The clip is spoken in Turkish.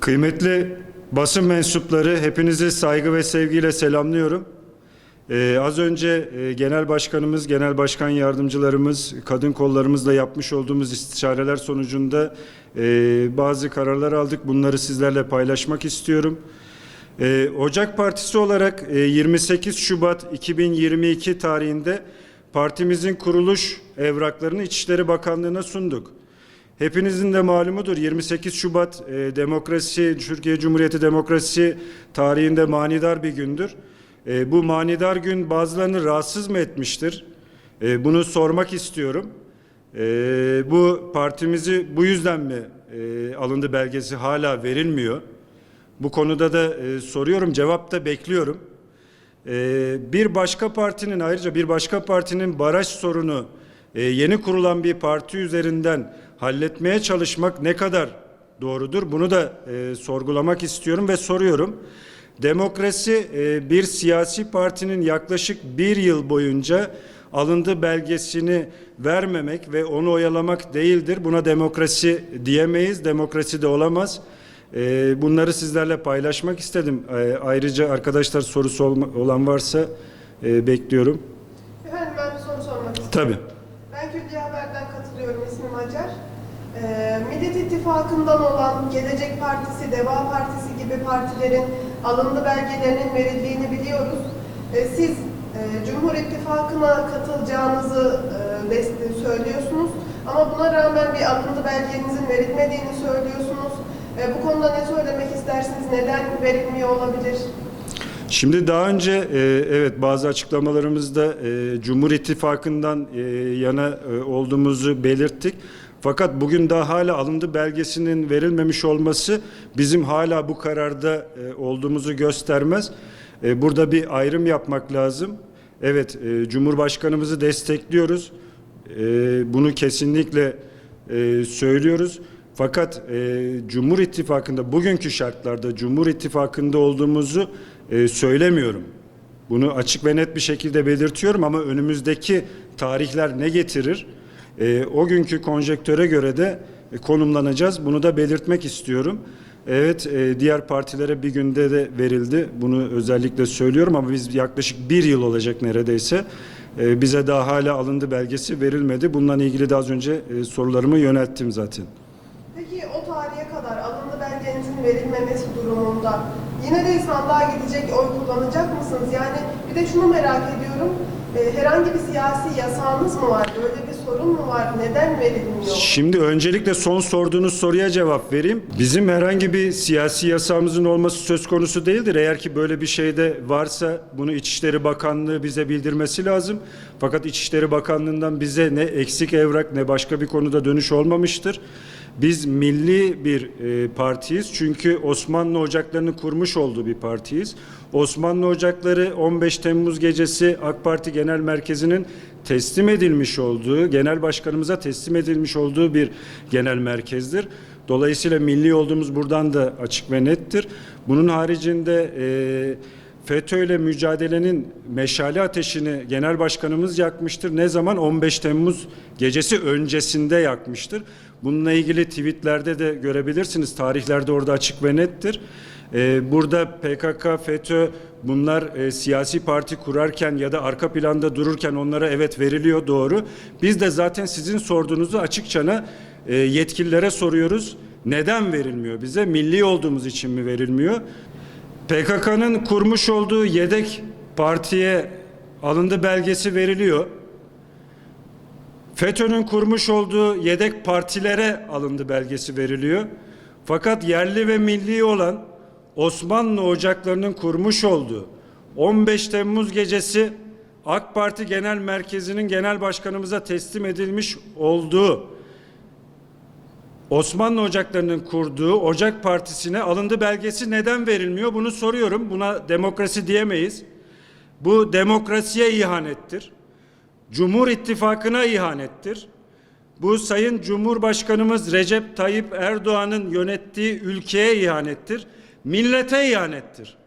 Kıymetli basın mensupları hepinizi saygı ve sevgiyle selamlıyorum. Ee, az önce e, Genel Başkanımız, Genel Başkan Yardımcılarımız, kadın kollarımızla yapmış olduğumuz istişareler sonucunda e, bazı kararlar aldık. Bunları sizlerle paylaşmak istiyorum. Ee, Ocak Partisi olarak e, 28 Şubat 2022 tarihinde partimizin kuruluş evraklarını İçişleri Bakanlığı'na sunduk. Hepinizin de malumudur 28 Şubat e, demokrasi, Türkiye Cumhuriyeti demokrasi tarihinde manidar bir gündür. E, bu manidar gün bazılarını rahatsız mı etmiştir? E, bunu sormak istiyorum. E, bu partimizi bu yüzden mi e, alındı belgesi hala verilmiyor? Bu konuda da e, soruyorum, cevap da bekliyorum. E, bir başka partinin ayrıca bir başka partinin baraj sorunu e, yeni kurulan bir parti üzerinden halletmeye çalışmak ne kadar doğrudur? Bunu da e, sorgulamak istiyorum ve soruyorum. Demokrasi e, bir siyasi partinin yaklaşık bir yıl boyunca alındı belgesini vermemek ve onu oyalamak değildir. Buna demokrasi diyemeyiz, demokrasi de olamaz. E, bunları sizlerle paylaşmak istedim. E, ayrıca arkadaşlar sorusu olan varsa e, bekliyorum. Efendim ben bir soru sormak istiyorum. Tabii. İsmim Hacer. Ee, Millet İttifakı'ndan olan Gelecek Partisi, Deva Partisi gibi partilerin alındı belgelerinin verildiğini biliyoruz. Ee, siz e, Cumhur İttifakı'na katılacağınızı e, söylüyorsunuz. Ama buna rağmen bir alındı belgenizin verilmediğini söylüyorsunuz. E, bu konuda ne söylemek istersiniz? Neden verilmiyor olabilir? Şimdi daha önce e, evet bazı açıklamalarımızda e, Cumhur İttifakı'ndan e, yana e, olduğumuzu belirttik. Fakat bugün daha hala alındı belgesinin verilmemiş olması bizim hala bu kararda e, olduğumuzu göstermez. E, burada bir ayrım yapmak lazım. Evet e, Cumhurbaşkanımızı destekliyoruz. E, bunu kesinlikle e, söylüyoruz. Fakat e, Cumhur İttifakı'nda bugünkü şartlarda Cumhur İttifakı'nda olduğumuzu e, söylemiyorum. Bunu açık ve net bir şekilde belirtiyorum ama önümüzdeki tarihler ne getirir? E, o günkü konjektüre göre de e, konumlanacağız. Bunu da belirtmek istiyorum. Evet, e, diğer partilere bir günde de verildi. Bunu özellikle söylüyorum ama biz yaklaşık bir yıl olacak neredeyse. E, bize daha hala alındı belgesi verilmedi. Bununla ilgili de az önce e, sorularımı yönelttim zaten. Peki o tarihe kadar alındı belgenizin verilmemesi durumunda yine de sandığa gidecek oy kullanacak mısınız? Yani bir de şunu merak ediyorum. e, herhangi bir siyasi yasağınız mı var? Böyle bir sorun mu var? Neden verilmiyor? Şimdi öncelikle son sorduğunuz soruya cevap vereyim. Bizim herhangi bir siyasi yasamızın olması söz konusu değildir. Eğer ki böyle bir şey de varsa bunu İçişleri Bakanlığı bize bildirmesi lazım. Fakat İçişleri Bakanlığı'ndan bize ne eksik evrak ne başka bir konuda dönüş olmamıştır. Biz milli bir e, partiyiz çünkü Osmanlı Ocakları'nın kurmuş olduğu bir partiyiz. Osmanlı Ocakları 15 Temmuz gecesi AK Parti Genel Merkezi'nin teslim edilmiş olduğu, genel başkanımıza teslim edilmiş olduğu bir genel merkezdir. Dolayısıyla milli olduğumuz buradan da açık ve nettir. Bunun haricinde e, FETÖ ile mücadelenin meşale ateşini genel başkanımız yakmıştır. Ne zaman? 15 Temmuz gecesi öncesinde yakmıştır. Bununla ilgili tweetlerde de görebilirsiniz. Tarihlerde orada açık ve nettir. Ee, burada PKK, FETÖ bunlar e, siyasi parti kurarken ya da arka planda dururken onlara evet veriliyor doğru. Biz de zaten sizin sorduğunuzu açıkçana e, yetkililere soruyoruz. Neden verilmiyor bize? Milli olduğumuz için mi verilmiyor? PKK'nın kurmuş olduğu yedek partiye alındı belgesi veriliyor. FETÖ'nün kurmuş olduğu yedek partilere alındı belgesi veriliyor. Fakat yerli ve milli olan Osmanlı Ocakları'nın kurmuş olduğu 15 Temmuz gecesi AK Parti Genel Merkezi'nin genel başkanımıza teslim edilmiş olduğu Osmanlı Ocakları'nın kurduğu Ocak Partisi'ne alındı belgesi neden verilmiyor? Bunu soruyorum. Buna demokrasi diyemeyiz. Bu demokrasiye ihanettir. Cumhur İttifakı'na ihanettir. Bu Sayın Cumhurbaşkanımız Recep Tayyip Erdoğan'ın yönettiği ülkeye ihanettir. Millete ihanettir.